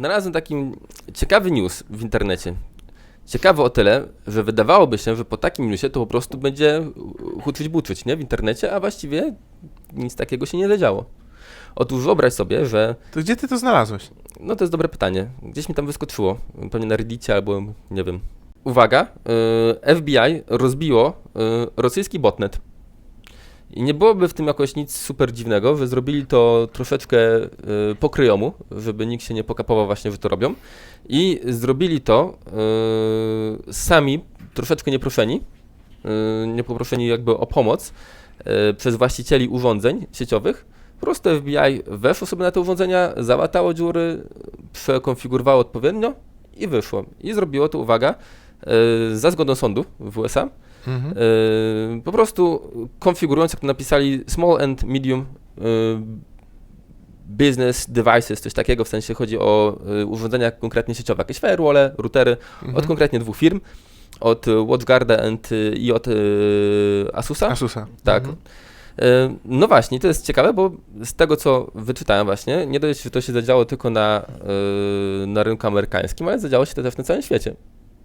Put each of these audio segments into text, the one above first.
znalazłem taki ciekawy news w internecie. Ciekawy o tyle, że wydawałoby się, że po takim newsie to po prostu będzie huczyć buczyć, nie? W internecie, a właściwie nic takiego się nie zadziało. Otóż wyobraź sobie, że To gdzie ty to znalazłeś? no to jest dobre pytanie. Gdzieś mi tam wyskoczyło. Pewnie na Reddicie albo nie wiem. Uwaga, y, FBI rozbiło y, rosyjski botnet. I nie byłoby w tym jakoś nic super dziwnego, że zrobili to troszeczkę y, pokryjomu, żeby nikt się nie pokapował właśnie, że to robią. I zrobili to y, sami, troszeczkę nieproszeni, y, niepoproszeni jakby o pomoc y, przez właścicieli urządzeń sieciowych. Po prostu FBI weszło sobie na te urządzenia, załatało dziury, przekonfigurowało odpowiednio i wyszło. I zrobiło to, uwaga, y, za zgodą sądu w USA, Mhm. y, po prostu konfigurując, jak to napisali, small and medium y, business devices, coś takiego, w sensie chodzi o y, urządzenia konkretnie sieciowe, jakieś firewall, routery, Mhm. od konkretnie dwóch firm, od WatchGuarda and, y, i od y, Asusa. Asusa. Tak. Mhm. E, No właśnie, to jest ciekawe, bo z tego co wyczytałem właśnie, nie dość, że to się zadziało tylko na, e, na rynku amerykańskim, ale zadziało się to też na całym świecie.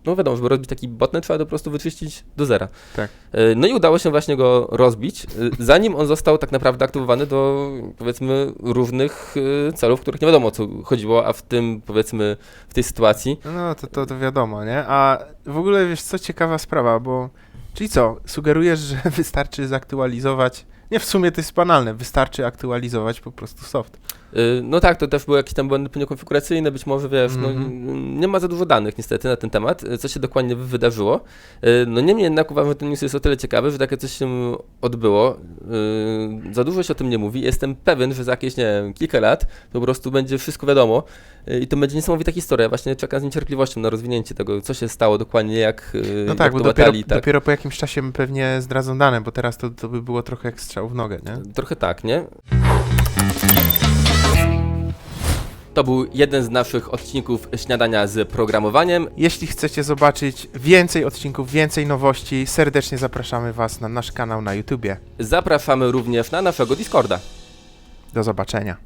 No wiadomo, żeby rozbić taki botnet trzeba to po prostu wyczyścić do zera. Tak. E, No i udało się właśnie go rozbić, e, zanim on został tak naprawdę aktywowany do powiedzmy różnych e, celów, których nie wiadomo o co chodziło, a w tym powiedzmy w tej sytuacji No to, to, to wiadomo, nie? A w ogóle wiesz co, ciekawa sprawa, bo czyli co, sugerujesz, że wystarczy zaktualizować, nie w sumie to jest banalne, wystarczy aktualizować po prostu soft. Y, No tak, to też były jakieś tam błędy konfiguracyjne, być może wiesz, no, Mhm. n- nie ma za dużo danych niestety na ten temat, y, co się dokładnie wy- wydarzyło. Y, No niemniej jednak uważam, że ten news jest o tyle ciekawy, że takie coś się odbyło. Za dużo się o tym nie mówi. Jestem pewien, że za jakieś, nie wiem, kilka lat po prostu będzie wszystko wiadomo i to będzie niesamowita historia. Właśnie czekam z niecierpliwością na rozwinięcie tego, co się stało dokładnie, jak, No tak, jak bo dopiero, batali, tak. dopiero po jakimś czasie pewnie zdradzą dane, bo teraz to, to by było trochę jak strzał w nogę, nie? Trochę tak, nie? To był jeden z naszych odcinków śniadania z programowaniem. Jeśli chcecie zobaczyć więcej odcinków, więcej nowości, serdecznie zapraszamy Was na nasz kanał na YouTubie. Zapraszamy również na naszego Discorda. Do zobaczenia.